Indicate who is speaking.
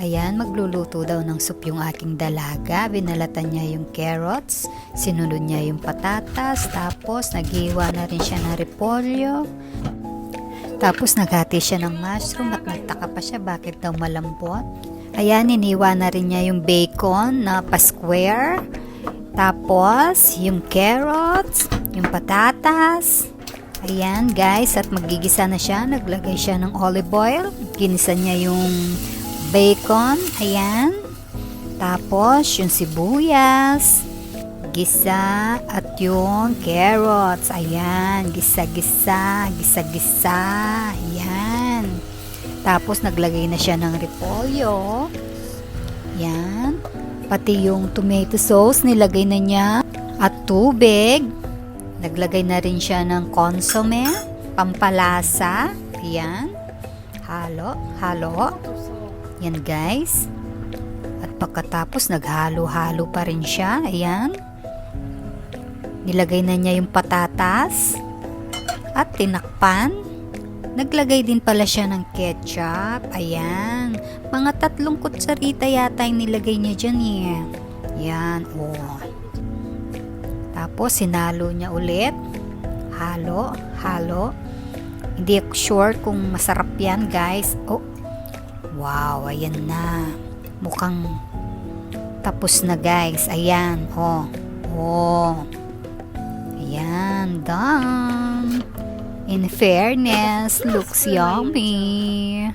Speaker 1: Ayan, magluluto daw ng soup yung aking dalaga. Binalatan niya yung carrots, sinunod niya yung patatas, tapos naghiwa na rin siya ng repolyo. Tapos naghati siya ng mushroom at nagtaka pa siya bakit daw malambot. Ayan, iniwa na rin niya yung bacon na pa-square. Tapos, yung carrots, yung patatas. Ayan, guys, at magigisa na siya. Naglagay siya ng olive oil. Ginisa niya yung bacon. Ayan. Tapos, yung sibuyas. Gisa at yung carrots. Ayan, gisa-gisa, gisa-gisa. Ayan. Tapos, naglagay na siya ng repolyo. Ayan. Pati yung tomato sauce, nilagay na niya. At tubig. Naglagay na rin siya ng consomme, pampalasa. Ayan. Halo, halo. Yan guys. At pagkatapos naghalo-halo pa rin siya. Ayan. Nilagay na niya yung patatas. At tinakpan. Naglagay din pala siya ng ketchup. Ayan. Mga tatlong kutsarita yata yung nilagay niya dyan eh. Yan. Oh. Tapos sinalo niya ulit. Halo, halo. Hindi ako sure kung masarap yan guys. Oh, Wow, ayan na. Mukhang tapos na guys. Ayan, oh. Oh. Ayan, done. In fairness, looks yummy.